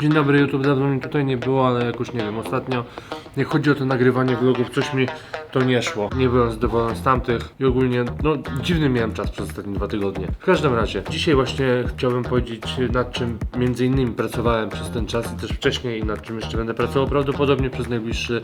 Dzień dobry YouTube, dawno mnie tutaj nie było, ale jakoś nie wiem, ostatnio jak chodzi o to nagrywanie vlogów, coś mi to nie szło. Nie byłem zadowolony z tamtych i ogólnie, no dziwny miałem czas przez ostatnie dwa tygodnie. W każdym razie, dzisiaj właśnie chciałbym powiedzieć nad czym między innymi pracowałem przez ten czas i też wcześniej i nad czym jeszcze będę pracował prawdopodobnie przez najbliższy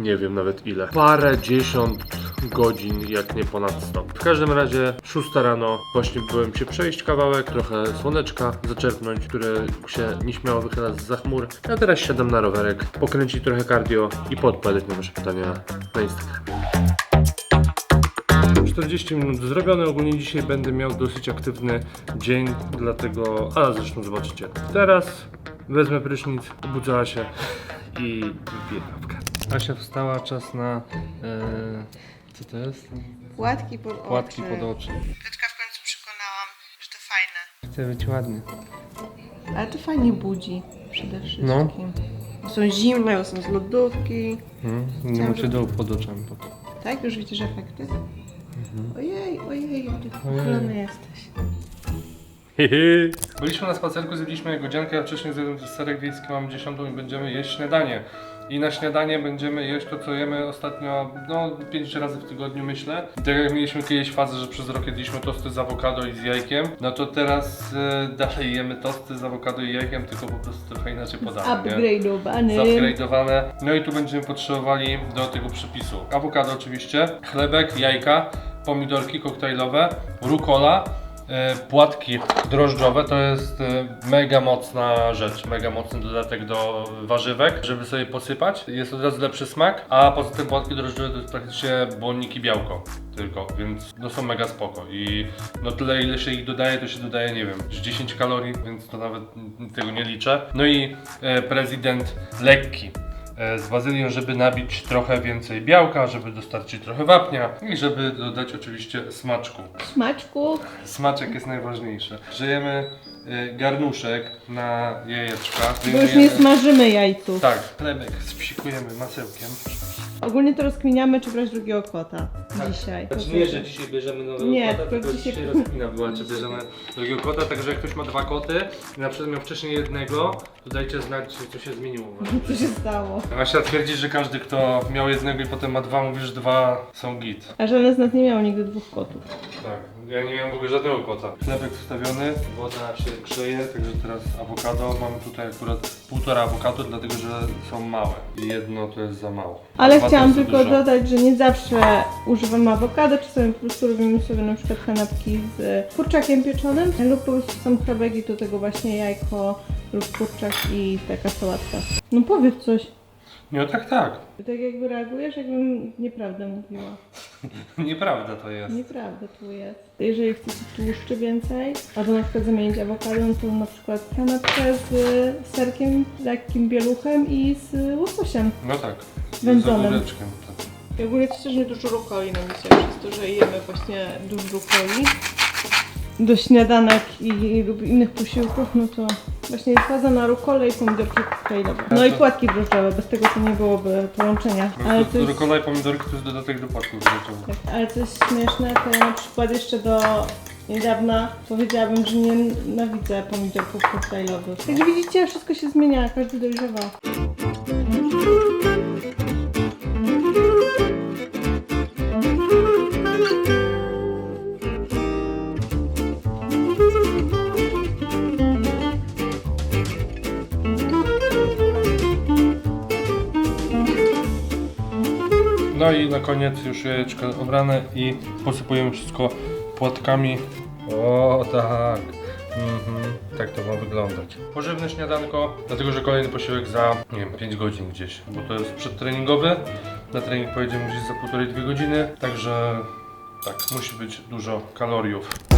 nie wiem nawet ile. Parę dziesiąt godzin, jak nie ponad 100. W każdym razie 6 rano właśnie byłem się przejść kawałek, trochę słoneczka zaczerpnąć, które się nieśmiało wychyla za chmur. Ja teraz siadam na rowerek, pokręcić trochę cardio i podpowiadać na wasze pytania na Instagram. 40 minut zrobione. Ogólnie dzisiaj będę miał dosyć aktywny dzień, dlatego. A zresztą zobaczycie. Teraz wezmę prysznic, obudzę się i wypiję. Asia wstała, czas na. E, co to jest? Płatki pod oczy. Płatki pod oczy. Piotrka w końcu przekonałam, że to fajne. Chce być ładnie. Ale to fajnie budzi przede wszystkim. No. Są zimne, są z lodówki. Hmm? Nie Chciałam, żeby- dołu pod oczami. potem. Tak? Już widzisz efekty? Ojej, ojej, jak ty Mhm. Ojej. pochylony jesteś. Byliśmy na spacerku, zjedliśmy jagodziankę, a wcześniej zjadłem serek wiejski, mamy dziesiątą i będziemy jeść śniadanie. I na śniadanie będziemy jeść to, co jemy ostatnio, no 5 razy w tygodniu myślę. Tak jak mieliśmy kiedyś fazę, że przez rok jedliśmy tosty z awokado i z jajkiem, no to teraz e, dalej jemy tosty z awokado i jajkiem, tylko po prostu trochę inaczej podane, nie? Upgrade'owany. Zupgrade'owane. No i tu będziemy potrzebowali do tego przepisu awokado oczywiście, chlebek, jajka, pomidorki koktajlowe, rukola, płatki drożdżowe, to jest e, mega mocna rzecz, mega mocny dodatek do warzywek, żeby sobie posypać. Jest od razu lepszy smak, a poza tym płatki drożdżowe to jest praktycznie błonnik i białko tylko, więc no są mega spoko i no tyle ile się ich dodaje, to się dodaje, nie wiem, z 10 kalorii, więc to nawet tego nie liczę. No i e, prezydent lekki e, z bazylią, żeby nabić trochę więcej białka, żeby dostarczyć trochę wapnia i żeby dodać oczywiście smaczku. Smaczku. Smaczek jest najważniejszy. Żyjemy e, garnuszek na jajeczka. Bo już nie smażymy jajców. Tak, chlebek spsikujemy masełkiem. Ogólnie to rozkminiamy, czy brać drugiego kota Tak. dzisiaj. Znaczy nie, że dzisiaj bierzemy nowego Nie, kota, tylko tylko dzisiaj- dzisiaj rozkmina była, czy bierzemy drugiego kota, także jak ktoś ma dwa koty i na przykład miał wcześniej jednego, to dajcie znać, czy co się zmieniło. Co się stało? Asia twierdzi, że każdy, kto miał jednego i potem ma dwa, mówi, że dwa są git. A żaden z nas nie miał nigdy dwóch kotów. Tak, ja nie miałem w ogóle żadnego kota. Chlebek wstawiony, woda się grzeje, także teraz awokado. Mamy tutaj akurat półtora awokado, dlatego że są małe. I jedno to jest za mało. Ale Dwa chciałam tylko dużo. dodać, że nie zawsze używamy awokado, czasami po prostu robimy sobie na przykład kanapki z kurczakiem pieczonym lub po prostu sam chlebek i do tego właśnie jajko lub kurczak i taka sałatka. No powiedz coś. Nie, tak, tak. Tak jakby reagujesz, jakbym nieprawdę mówiła. Nieprawda to jest. Nieprawda tu jest. Jeżeli chcecie tłuszczy więcej, albo na przykład zamienić awokado, no to na przykład kanapkę z serkiem, lekkim bieluchem i z łososiem. No tak. Wędzonym. Z tak. I ogólnie też nie dużo rukoli nam dzisiaj, przez to, że jemy właśnie dużo rukoli do śniadanek i lub innych posiłków, no to właśnie jest faza na rukolę i pomidorki koktajlowe. No i płatki drożdżowe, bez tego to nie byłoby połączenia. Ale To, coś, rukola i pomidorki to jest dodatek do płatków rzeczowych. tak, ale coś śmieszne, to ja na przykład jeszcze do niedawna powiedziałabym, że nienawidzę pomidorków koktajlowych. Także widzicie, wszystko się zmienia, każdy dojrzewa. Koniec już jajeczko obrane i posypujemy wszystko płatkami. O tak. Mhm. Tak to ma wyglądać. Pożywne śniadanko, dlatego że kolejny posiłek za, nie wiem, 5 godzin gdzieś, bo to jest przedtreningowy. Na trening pojedziemy gdzieś za półtorej, dwie godziny, także tak, musi być dużo kaloriów.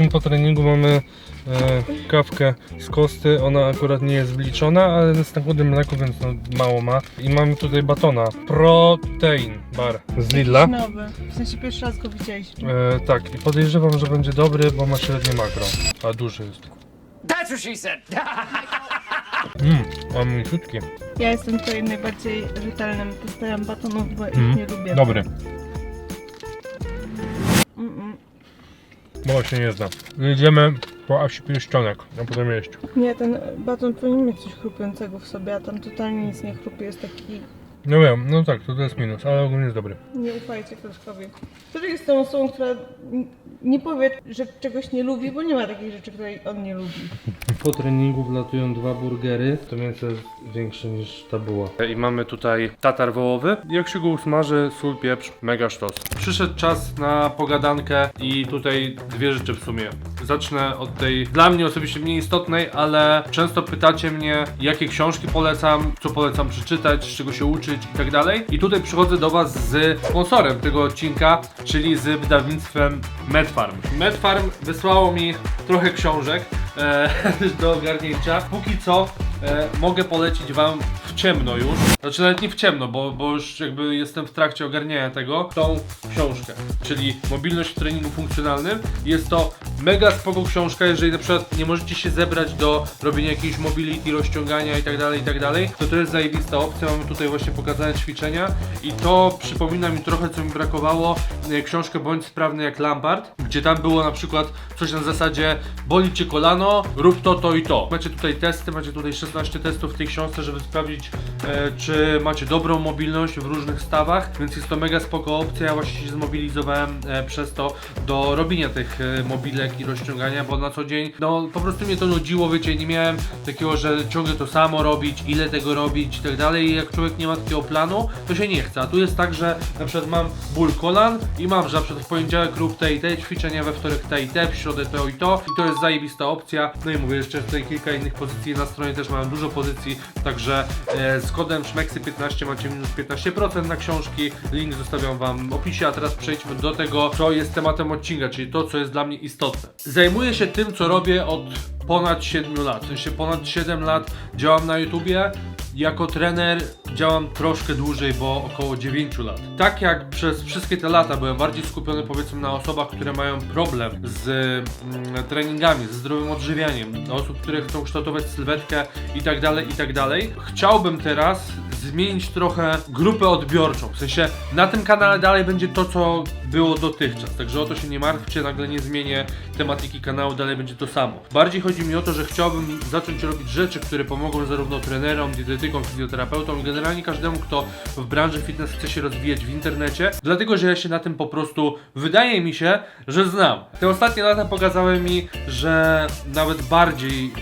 Jesteśmy po treningu, mamy e, kawkę z kosty. Ona akurat nie jest wliczona, ale jest na chłodnym mleku, więc no, mało ma. I mamy tutaj batona. Protein bar z Lidla. Nowy. W sensie pierwszy raz go widzieliśmy. E, tak, i podejrzewam, że będzie dobry, bo ma średnie makro. A duży jest. That's what she said. Mmm, a mięciutki. Ja jestem tutaj najbardziej rzetelnym testerem batonów, bo Mm. ich nie lubię. Dobry. Bo się nie zna. Jedziemy po Asi Pierścionek, a potem jeść. Nie, ten baton powinien mieć coś chrupiącego w sobie, a tam totalnie nic nie chrupie. Jest taki... No wiem, no tak, to, to jest minus, ale ogólnie jest dobry. Nie ufajcie Piotrkowi. Piotrek jest tą osobą, która n- nie powie, że czegoś nie lubi, bo nie ma takiej rzeczy, której on nie lubi. Po treningu wlatują dwa burgery, to mięso jest większe niż ta buła. I mamy tutaj tatar wołowy. Jak się go usmaży, sól, pieprz, mega sztos. Przyszedł czas na pogadankę i tutaj dwie rzeczy w sumie. Zacznę od tej dla mnie osobiście mniej istotnej, ale często pytacie mnie, jakie książki polecam, co polecam przeczytać, czego się uczyć i tak dalej. I tutaj przychodzę do Was z sponsorem tego odcinka, czyli z wydawnictwem Medfarm. Medfarm wysłało mi trochę książek e, do ogarnięcia. Póki co e, mogę polecić Wam w ciemno już. Znaczy nawet nie w ciemno, bo, bo już jakby jestem w trakcie ogarniania tego. Tą książkę, czyli mobilność w treningu funkcjonalnym. Jest to mega spoko książka, jeżeli na przykład nie możecie się zebrać do robienia jakiejś mobility, rozciągania i tak dalej, i tak to to jest zajebista opcja. Mamy tutaj właśnie pokazane ćwiczenia i to przypomina mi trochę, co mi brakowało, e, książkę Bądź sprawny jak Lampard, gdzie tam było na przykład coś na zasadzie boli cię kolano, rób to, to i to. Macie tutaj testy, macie tutaj 16 testów w tej książce, żeby sprawdzić, e, czy macie dobrą mobilność w różnych stawach, więc jest to mega spoko opcja. Ja właśnie się zmobilizowałem e, przez to do robienia tych e, mobilek i rozciągania, bo na co dzień, no po prostu mnie to nudziło, wiecie, nie miałem takiego, że ciągle to samo robić, ile tego robić i tak dalej. Jak człowiek nie ma takiego planu, to się nie chce. A tu jest tak, że na przykład mam ból kolan i mam, że na przykład w poniedziałek rób te i te ćwiczenia, we wtorek te i te, w środę to i to i to jest zajebista opcja. No i mówię, jeszcze tutaj kilka innych pozycji na stronie też mam dużo pozycji, także e, z kodem SZMEKSY15 macie minus 15% na książki. Link zostawiam wam w opisie, a teraz przejdźmy do tego, co jest tematem odcinka, czyli to, co jest dla mnie istotne. Zajmuję się tym, co robię od ponad 7 lat. W sensie ponad 7 lat działam na YouTubie. Jako trener działam troszkę dłużej, bo około 9 lat. Tak jak przez wszystkie te lata byłem bardziej skupiony powiedzmy na osobach, które mają problem z mm, treningami, ze zdrowym odżywianiem, osób, które chcą kształtować sylwetkę i tak dalej, i tak dalej. Chciałbym teraz zmienić trochę grupę odbiorczą. W sensie na tym kanale dalej będzie to, co było dotychczas. Także o to się nie martwcie, nagle nie zmienię tematyki kanału, dalej będzie to samo. Bardziej chodzi mi o to, że chciałbym zacząć robić rzeczy, które pomogą zarówno trenerom, dietetykom, fizjoterapeutom generalnie każdemu, kto w branży fitness chce się rozwijać w internecie, dlatego że ja się na tym po prostu wydaje mi się, że znam. Te ostatnie lata pokazały mi, że nawet bardziej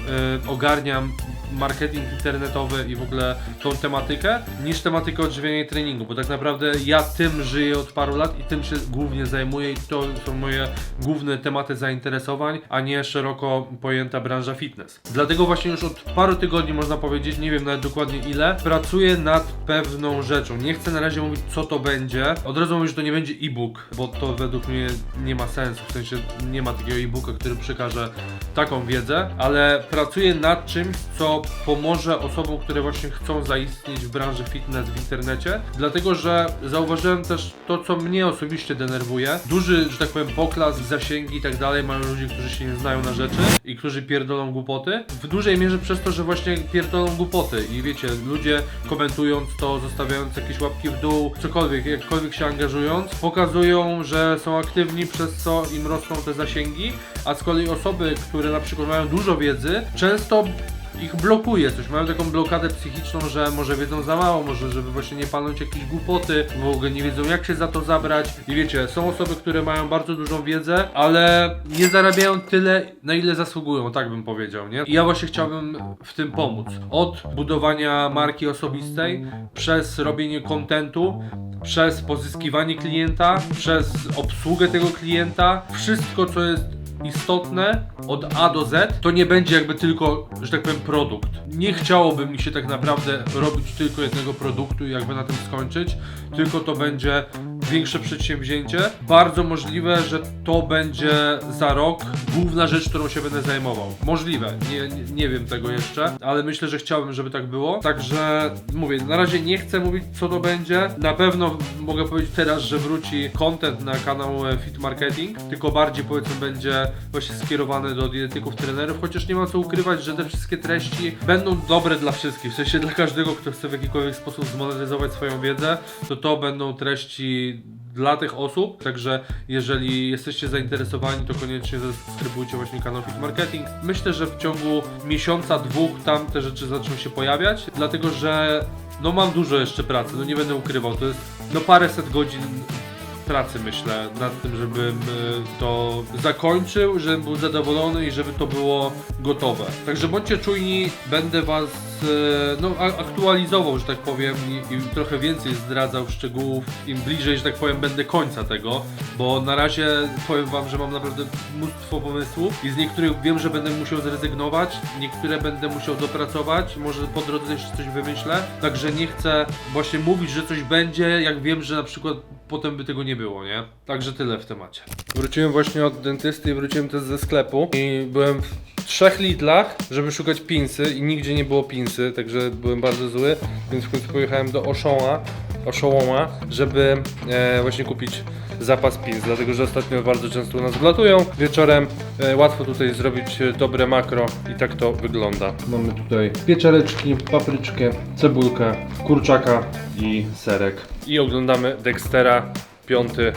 e, ogarniam marketing internetowy i w ogóle tą tematykę, niż tematykę odżywiania i treningu, bo tak naprawdę ja tym żyję od paru lat i tym się głównie zajmuję i to są moje główne tematy zainteresowań, a nie szeroko pojęta branża fitness. Dlatego właśnie już od paru tygodni można powiedzieć, nie wiem nawet dokładnie ile, pracuję nad pewną rzeczą. Nie chcę na razie mówić co to będzie. Od razu mówię, że to nie będzie e-book, bo to według mnie nie ma sensu, w sensie nie ma takiego e-booka, który przekaże taką wiedzę, ale pracuję nad czymś, co pomoże osobom, które właśnie chcą zaistnieć w branży fitness w internecie, dlatego że zauważyłem też to, co mnie osobiście denerwuje. Duży, że tak powiem, poklask, zasięgi i tak dalej mają ludzie, którzy się nie znają na rzeczy i którzy pierdolą głupoty. W dużej mierze przez to, że właśnie pierdolą głupoty i wiecie, ludzie komentując to, zostawiając jakieś łapki w dół, cokolwiek, jakkolwiek się angażując, pokazują, że są aktywni, przez co im rosną te zasięgi, a z kolei osoby, które na przykład mają dużo wiedzy, często ich blokuje coś, mają taką blokadę psychiczną, że może wiedzą za mało, może żeby właśnie nie palnąć jakieś głupoty, w ogóle nie wiedzą jak się za to zabrać i wiecie, są osoby, które mają bardzo dużą wiedzę, ale nie zarabiają tyle, na ile zasługują, tak bym powiedział, nie? I ja właśnie chciałbym w tym pomóc. Od budowania marki osobistej, przez robienie kontentu, przez pozyskiwanie klienta, przez obsługę tego klienta, wszystko co jest istotne od A do Z, to nie będzie jakby tylko, że tak powiem, produkt. Nie chciałoby mi się tak naprawdę robić tylko jednego produktu i jakby na tym skończyć, tylko to będzie większe przedsięwzięcie. Bardzo możliwe, że to będzie za rok główna rzecz, którą się będę zajmował. Możliwe, nie, nie, nie wiem tego jeszcze, ale myślę, że chciałbym, żeby tak było. Także mówię, na razie nie chcę mówić, co to będzie. Na pewno mogę powiedzieć teraz, że wróci content na kanał e, Fit Marketing, tylko bardziej powiedzmy będzie właśnie skierowany do dietetyków, trenerów, chociaż nie ma co ukrywać, że te wszystkie treści będą dobre dla wszystkich, w sensie dla każdego, kto chce w jakikolwiek sposób zmonetyzować swoją wiedzę, to to będą treści dla tych osób, także jeżeli jesteście zainteresowani, to koniecznie zasubskrybujcie właśnie kanał Fit Marketing. Myślę, że w ciągu miesiąca, dwóch tam te rzeczy zaczną się pojawiać, dlatego że no mam dużo jeszcze pracy, no nie będę ukrywał, to jest no paręset godzin pracy myślę nad tym, żebym y, to zakończył, żebym był zadowolony i żeby to było gotowe. Także bądźcie czujni, będę was y, no, aktualizował, że tak powiem i, i trochę więcej zdradzał szczegółów im bliżej, że tak powiem, będę końca tego, bo na razie powiem wam, że mam naprawdę mnóstwo pomysłów i z niektórych wiem, że będę musiał zrezygnować, niektóre będę musiał dopracować, może po drodze jeszcze coś wymyślę, także nie chcę właśnie mówić, że coś będzie, jak wiem, że na przykład potem by tego nie było, nie? Także tyle w temacie. Wróciłem właśnie od dentysty i wróciłem też ze sklepu i byłem w trzech Lidlach, żeby szukać pinsy i nigdzie nie było pinsy, także byłem bardzo zły, więc w końcu pojechałem do Oszoła, Oszołoma, żeby e, właśnie kupić zapas pins, dlatego że ostatnio bardzo często u nas wlatują. Wieczorem e, łatwo tutaj zrobić dobre makro i tak to wygląda. Mamy tutaj pieczareczki, papryczkę, cebulkę, kurczaka i serek. I oglądamy Dextera, piąty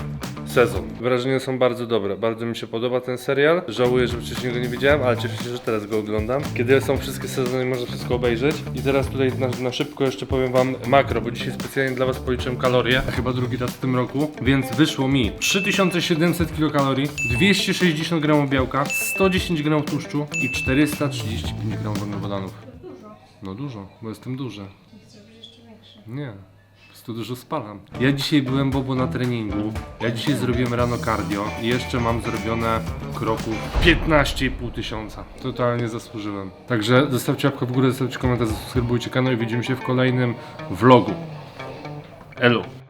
sezon. Wrażenia są bardzo dobre, bardzo mi się podoba ten serial. Żałuję, że wcześniej go nie widziałem, ale cieszę się, że teraz go oglądam. Kiedy są wszystkie sezony, można wszystko obejrzeć. I teraz tutaj na, na szybko jeszcze powiem wam makro, bo dzisiaj specjalnie dla was policzyłem kalorie, a chyba drugi raz w tym roku, więc wyszło mi 3700 kilokalorii, 260 gramów białka, 110 gramów tłuszczu i 435 gramów węglowodanów. No dużo, bo jestem duży. Nie. Prostu dużo spalam. Ja dzisiaj byłem bobo na treningu. Ja dzisiaj zrobiłem rano cardio i jeszcze mam zrobione kroków 15,5 tysiąca. Totalnie zasłużyłem. Także zostawcie łapkę w górę, zostawcie komentarz, zasubskrybujcie kanał i widzimy się w kolejnym vlogu. Elo.